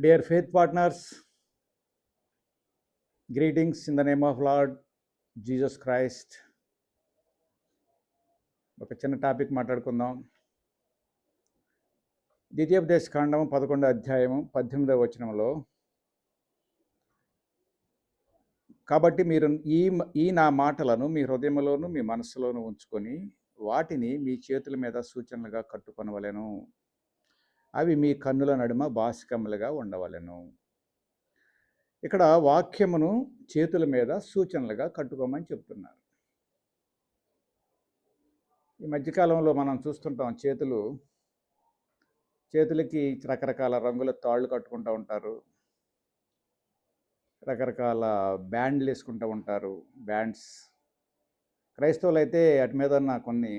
Dear faith partners, greetings in the name of Lord Jesus Christ. ఒక చిన్న topic మాట్లాడుకుందాం ద్వితీయోపదేశ కాండము పదకొండో అధ్యాయము పద్దెనిమిదవ వచనంలో కాబట్టి మీరు ఈ ఈ నా మాటలను మీ హృదయంలోను మీ మనసులోను ఉంచుకొని వాటిని మీ చేతుల మీద సూచనలుగా కట్టుకొనవలెను అవి మీ కన్నుల నడుమ బాసికములుగా ఉండవలెను. ఇక్కడ వాక్యమును చేతుల మీద సూచనలుగా కట్టుకోమని చెప్తున్నారు. ఈ మధ్యకాలంలో మనం చూస్తుంటాం చేతులు చేతులకి రకరకాల రంగుల తాళ్ళు కట్టుకుంటూ ఉంటారు. రకరకాల బ్యాండ్లు వేసుకుంటూ ఉంటారు బ్యాండ్స్. క్రైస్తవులు అయితే అటు మీద కొన్ని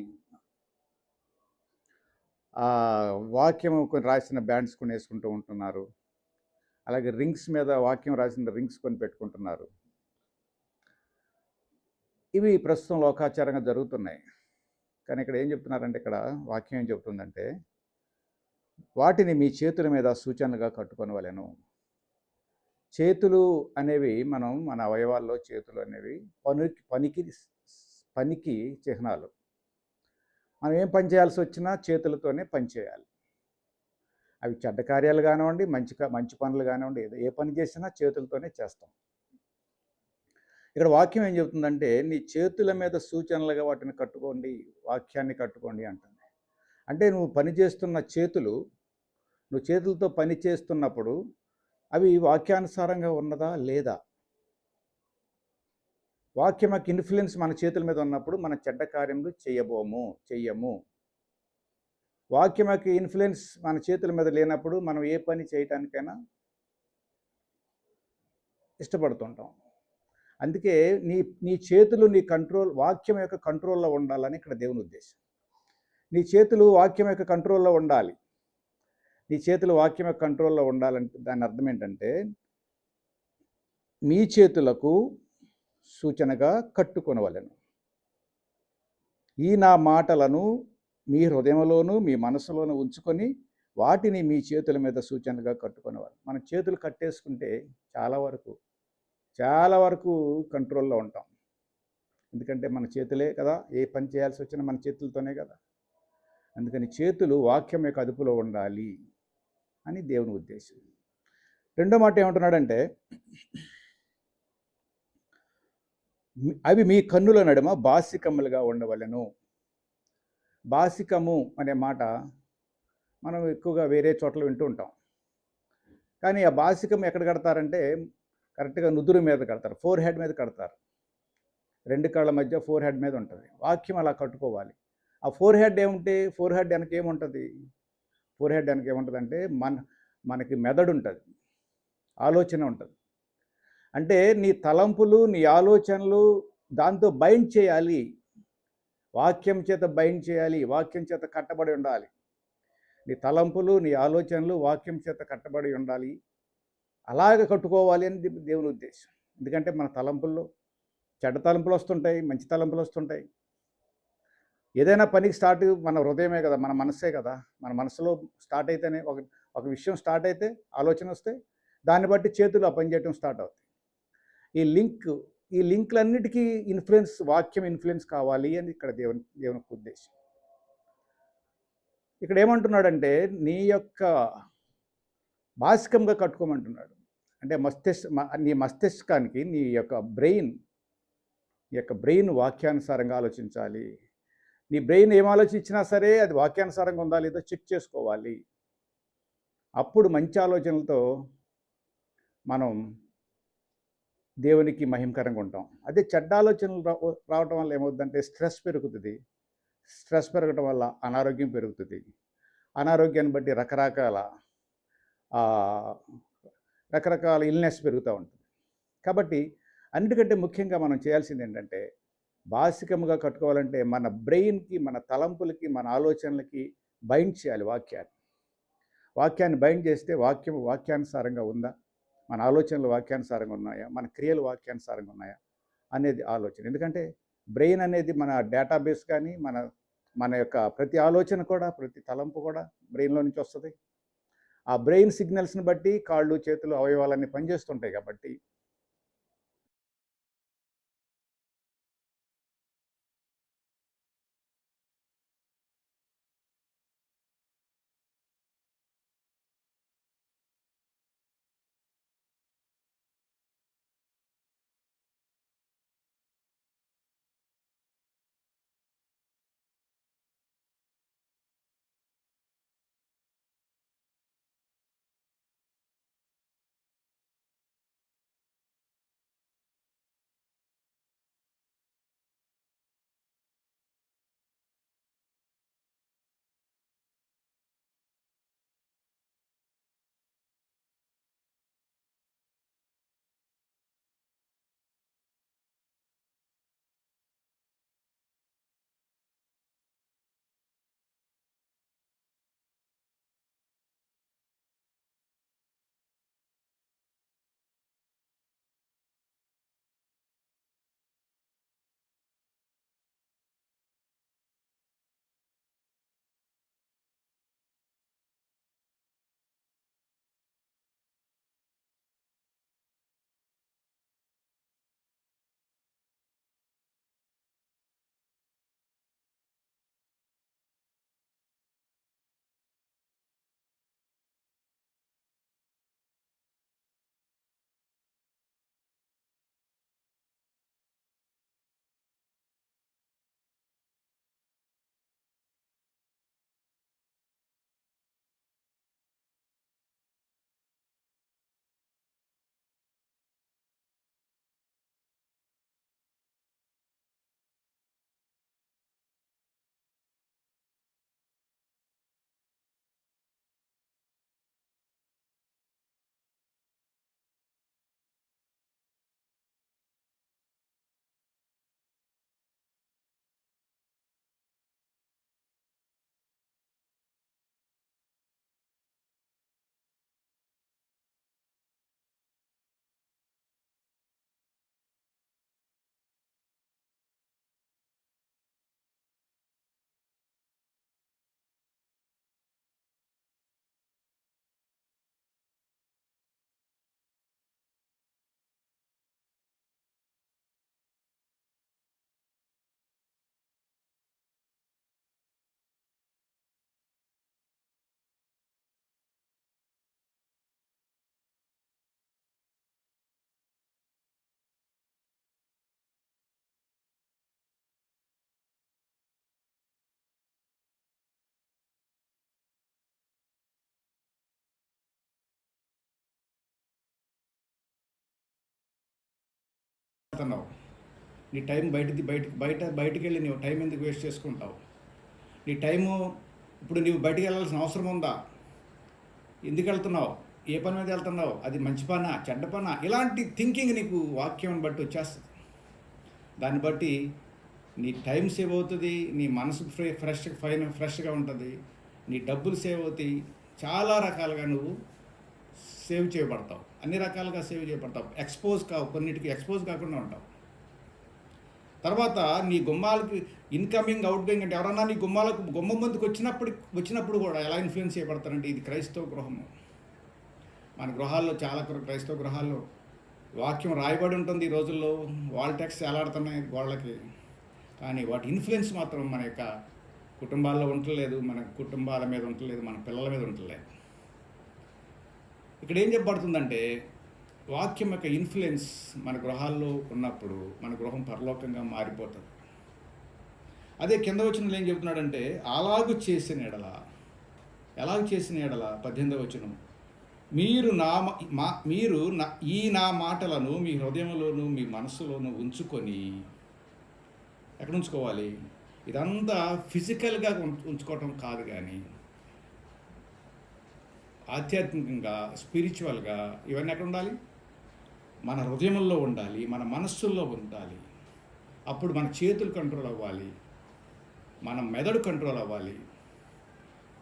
వాక్యం కొన్ని రాసిన బ్యాండ్స్ కొన్ని వేసుకుంటూ ఉంటున్నారు. అలాగే రింగ్స్ మీద వాక్యం రాసిన రింగ్స్ కొని పెట్టుకుంటున్నారు. ఇవి ప్రస్తుతం లోకాచారంగా జరుగుతున్నాయి. కానీ ఇక్కడ ఏం చెప్తున్నారంటే ఇక్కడ వాక్యం ఏం చెప్తుందంటే వాటిని మీ చేతుల మీద సూచనలుగా కట్టుకొనవలెను చేతులు అనేవి మనం మన అవయవాల్లో చేతులు అనేవి పనికి పనికి పనికి చిహ్నాలు. మనం ఏం పని చేయాల్సి వచ్చినా చేతులతోనే పని చేయాలి. అవి చెడ్డ కార్యాలు కానివ్వండి మంచి మంచి పనులు కానివ్వండి ఏదో ఏ పని చేసినా చేతులతోనే చేస్తాం. ఇక్కడ వాక్యం ఏం చెబుతుందంటే నీ చేతుల మీద సూచనలుగా వాటిని కట్టుకోండి వాక్యాన్ని కట్టుకోండి అంటుంది. అంటే నువ్వు పని చేస్తున్న చేతులు నువ్వు చేతులతో పని చేస్తున్నప్పుడు అవి వాక్యానుసారంగా ఉన్నదా లేదా? వాక్యం యొక్క ఇన్ఫ్లుయెన్స్ మన చేతుల మీద ఉన్నప్పుడు మన చెడ్డ కార్యములు చేయబోము చెయ్యము. వాక్యం యొక్క ఇన్ఫ్లుయెన్స్ మన చేతుల మీద లేనప్పుడు మనం ఏ పని చేయటానికైనా ఇష్టపడుతుంటాం. అందుకే నీ నీ చేతులు నీ కంట్రోల్ వాక్యం యొక్క కంట్రోల్లో ఉండాలని ఇక్కడ దేవుని ఉద్దేశం. నీ చేతులు వాక్యం యొక్క కంట్రోల్లో ఉండాలి. నీ చేతులు వాక్యం యొక్క కంట్రోల్లో ఉండాలంటే దాని అర్థం ఏంటంటే మీ చేతులకు సూచనగా కట్టుకొనవలెను. ఈ నా మాటలను మీ హృదయంలోను మీ మనసులోను ఉంచుకొని వాటిని మీ చేతుల మీద సూచనగా కట్టుకునేవారు మన చేతులు కట్టేసుకుంటే చాలా వరకు చాలా వరకు కంట్రోల్లో ఉంటాం. ఎందుకంటే మన చేతులే కదా ఏ పని చేయాల్సి వచ్చినా మన చేతులతోనే కదా. అందుకని చేతులు వాక్యం యొక్క అదుపులో ఉండాలి అని దేవుని ఉద్దేశం. రెండో మాట ఏమంటున్నాడంటే అవి మీ కన్నుల నడుమ బాసికములుగా ఉండవలెను. బాసికము అనే మాట మనం ఎక్కువగా వేరే చోట్ల వింటూ ఉంటాం. కానీ ఆ బాసికం ఎక్కడ కడతారంటే కరెక్ట్గా నుదురు మీద కడతారు ఫోర్ హెడ్ మీద కడతారు. రెండు కాళ్ళ మధ్య ఫోర్ హెడ్ మీద ఉంటుంది. వాక్యం అలా కట్టుకోవాలి. ఆ ఫోర్ హెడ్ ఏముంటే ఫోర్ హెడ్ వెనక ఏముంటుంది ఫోర్ హెడ్ వెనక ఏముంటుంది అంటే మన మనకి మెదడు ఉంటుంది ఆలోచన ఉంటుంది. అంటే నీ తలంపులు నీ ఆలోచనలు దాంతో బైండ్ చేయాలి. వాక్యం చేత బైండ్ చేయాలి వాక్యం చేత కట్టబడి ఉండాలి. నీ తలంపులు నీ ఆలోచనలు వాక్యం చేత కట్టబడి ఉండాలి. అలాగే కట్టుకోవాలి అని దేవుని ఉద్దేశం. ఎందుకంటే మన తలంపుల్లో చెడ్డ తలంపులు వస్తుంటాయి మంచి తలంపులు వస్తుంటాయి. ఏదైనా పనికి స్టార్ట్ మన హృదయమే కదా మన మనసే కదా. మన మనసులో స్టార్ట్ అయితేనే ఒక ఒక విషయం స్టార్ట్ అయితే ఆలోచన వస్తే దాన్ని బట్టి చేతులు ఆ పని చేయటం స్టార్ట్ అవుతాయి. ఈ లింక్ ఈ లింక్లన్నిటికీ ఇన్ఫ్లుయెన్స్ వాక్యం ఇన్ఫ్లుయెన్స్ కావాలి అని ఇక్కడ దేవుని దేవుని ఉద్దేశం. ఇక్కడ ఏమంటున్నాడంటే నీ యొక్క బాసికంగా కట్టుకోమంటున్నాడు. అంటే మస్తిష్క నీ మస్తిష్కానికి నీ యొక్క బ్రెయిన్ నీ యొక్క బ్రెయిన్ వాక్యానుసారంగా ఆలోచించాలి. నీ బ్రెయిన్ ఏం ఆలోచించినా సరే అది వాక్యానుసారంగా ఉందా లేదో చెక్ చేసుకోవాలి. అప్పుడు మంచి ఆలోచనలతో మనం దేవునికి మహిమకరంగా ఉంటాం. అదే చెడ్డ ఆలోచనలు రా- రావటం వల్ల ఏమవుతుందంటే స్ట్రెస్ పెరుగుతుంది. స్ట్రెస్ పెరగటం వల్ల అనారోగ్యం పెరుగుతుంది. అనారోగ్యాన్ని బట్టి రకరకాల రకరకాల ఇల్నెస్ పెరుగుతూ ఉంటుంది. కాబట్టి అన్నిటికంటే ముఖ్యంగా మనం చేయాల్సింది ఏంటంటే బాసికముగా కట్టుకోవాలంటే మన బ్రెయిన్కి మన తలంపులకి మన ఆలోచనలకి బైండ్ చేయాలి వాక్యాన్ని. వాక్యాన్ని బైండ్ చేస్తే వాక్యం వాక్యానుసారంగా ఉందా? మన ఆలోచనలు వాక్యానుసారంగా ఉన్నాయా? మన క్రియలు వాక్యానుసారంగా ఉన్నాయా? అనేది ఆలోచన. ఎందుకంటే బ్రెయిన్ అనేది మన డేటాబేస్ కానీ మన మన యొక్క ప్రతి ఆలోచన కూడా ప్రతి తలంపు కూడా బ్రెయిన్లో నుంచి వస్తుంది. ఆ బ్రెయిన్ సిగ్నల్స్ని బట్టి కాళ్ళు చేతులు అవయవాలన్నీ పనిచేస్తుంటాయి కాబట్టి వెళ్తున్నావు నీ టైం బయటది బయట బయట బయటికి వెళ్ళి నువ్వు టైం ఎందుకు వేస్ట్ చేసుకుంటావు? నీ టైము ఇప్పుడు నువ్వు బయటికి వెళ్ళాల్సిన అవసరం ఉందా? ఎందుకు వెళ్తున్నావు? ఏ పని మీద వెళ్తున్నావు? అది మంచి పనా చెడ్డ పనా? ఇలాంటి థింకింగ్ నీకు వాక్యం బట్టి వచ్చేస్తుంది. దాన్ని బట్టి నీ టైం సేవ్ అవుతుంది నీ మనసు ఫ్రె ఫ్రెష్ ఫైన్ ఫ్రెష్గా ఉంటుంది నీ డబ్బులు సేవ్ అవుతాయి. చాలా రకాలుగా నువ్వు సేవ్ చేయబడతావు అన్ని రకాలుగా సేవ్ చేయబడతావు ఎక్స్పోజ్ కావు కొన్నిటికి ఎక్స్పోజ్ కాకుండా ఉంటావు తర్వాత నీ గుమ్మాలకి ఇన్కమింగ్ అవుట్గోయింగ్ అంటే ఎవరన్నా నీ గుమ్మాలకు గుమ్మం ముందుకు వచ్చినప్పుడు వచ్చినప్పుడు కూడా ఎలా ఇన్ఫ్లుయెన్స్ చేయబడతారంటే ఇది క్రైస్తవ గృహము. మన గృహాల్లో చాలా క్రైస్తవ గృహాల్లో వాక్యం రాయబడి ఉంటుంది ఈ రోజుల్లో. వాల్ టెక్స్ ఎలాడుతున్నాయి గోళ్ళకి కానీ వాటి ఇన్ఫ్లుయెన్స్ మాత్రం మన యొక్క కుటుంబాల్లో ఉండలేదు మన కుటుంబాల మీద ఉండలేదు మన పిల్లల మీద ఉండలేదు ఇక్కడ ఏం చెప్పబడుతుందంటే వాక్యం యొక్క ఇన్ఫ్లుయెన్స్ మన గృహాల్లో ఉన్నప్పుడు మన గృహం పరలోకంగా మారిపోతుంది. అదే కింద వచ్చిన ఏం చెబుతున్నాడంటే అలాగు చేసిన ఎడల ఎలాగ చేసిన ఎడల పద్దెనిమిదవ వచనం మీరు నా మా మీరు నా ఈ నా మాటలను మీ హృదయంలోను మీ మనసులోను ఉంచుకొని ఎక్కడ ఉంచుకోవాలి? ఇదంతా ఫిజికల్గా ఉం- ఉంచుకోవటం కాదు కానీ ఆధ్యాత్మికంగా స్పిరిచువల్గా ఇవన్నీ ఎక్కడ ఉండాలి? మన హృదయంలో ఉండాలి మన మనస్సుల్లో ఉండాలి. అప్పుడు మన చేతులు కంట్రోల్ అవ్వాలి మన మెదడు కంట్రోల్ అవ్వాలి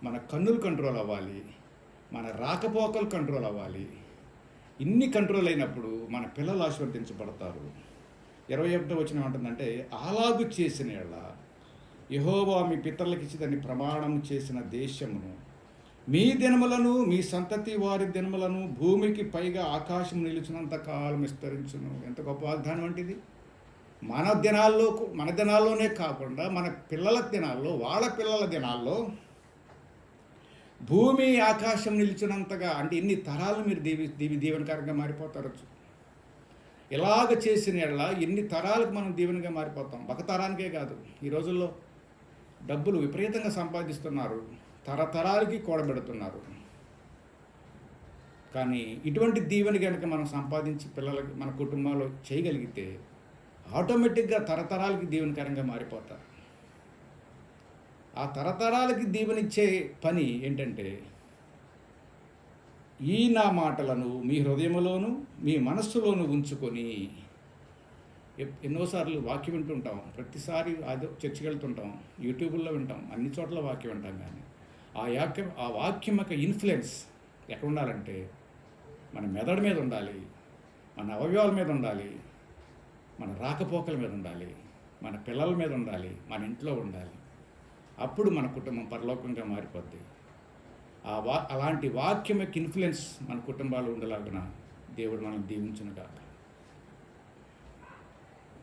మన కన్నులు కంట్రోల్ అవ్వాలి మన రాకపోకలు కంట్రోల్ అవ్వాలి. ఇన్ని కంట్రోల్ అయినప్పుడు మన పిల్లలు ఆశీర్వదించబడతారు. ఇరవై ఒకటో వచ్చిన ఏమంటుందంటే అలాగు చేసిన యెడల యహోబా మీ పితరులకు ఇచ్చి దాన్ని ప్రమాణం చేసిన దేశమును మీ దినములను మీ సంతతి వారి దినములను భూమికి పైగా ఆకాశం నిలిచినంత కాలం విస్తరించును. ఎంత గొప్ప వాగ్దానం వంటిది మన దినాల్లో మన దినాల్లోనే కాకుండా మన పిల్లల దినాల్లో వాళ్ళ పిల్లల దినాల్లో భూమి ఆకాశం నిలిచినంతగా అంటే ఎన్ని తరాలు మీరు దీవి దీవి దీవెనకరంగా మారిపోతారు. ఇలాగ చేసిన ఎడల ఎన్ని తరాలకు మనం దీవెనగా మారిపోతాం. ఒక తరానికే కాదు. ఈ రోజుల్లో డబ్బులు విపరీతంగా సంపాదిస్తున్నారు. తరతరాలకి కూడబెడుతున్నారు. కానీ ఇటువంటి దీవెన కనుక మనం సంపాదించి పిల్లలకి మన కుటుంబాల్లో చేయగలిగితే ఆటోమేటిక్గా తరతరాలకి దీవెనకరంగా మారిపోతారు. ఆ తరతరాలకి దీవెనిచ్చే పని ఏంటంటే ఈ నా మాటలను మీ హృదయంలోను మీ మనస్సులోను ఉంచుకొని ఎన్నోసార్లు వాక్యం వింటుంటాం. ప్రతిసారి అదో చర్చికి వెళ్తుంటాం యూట్యూబ్లో వింటాం. అన్ని చోట్ల వాక్యం వింటాం కానీ ఆ యాక్యం ఆ వాక్యం యొక్క ఇన్ఫ్లుయెన్స్ ఎక్కడ ఉండాలంటే మన మెదడు మీద ఉండాలి మన అవయవాల మీద ఉండాలి మన రాకపోకల మీద ఉండాలి మన పిల్లల మీద ఉండాలి మన ఇంట్లో ఉండాలి. అప్పుడు మన కుటుంబం పరలోకంగా మారిపోద్ది. ఆ వా అలాంటి వాక్యం యొక్క ఇన్ఫ్లుయెన్స్ మన కుటుంబాలు ఉండలాగున దేవుడు మనం దీవించునుగాక.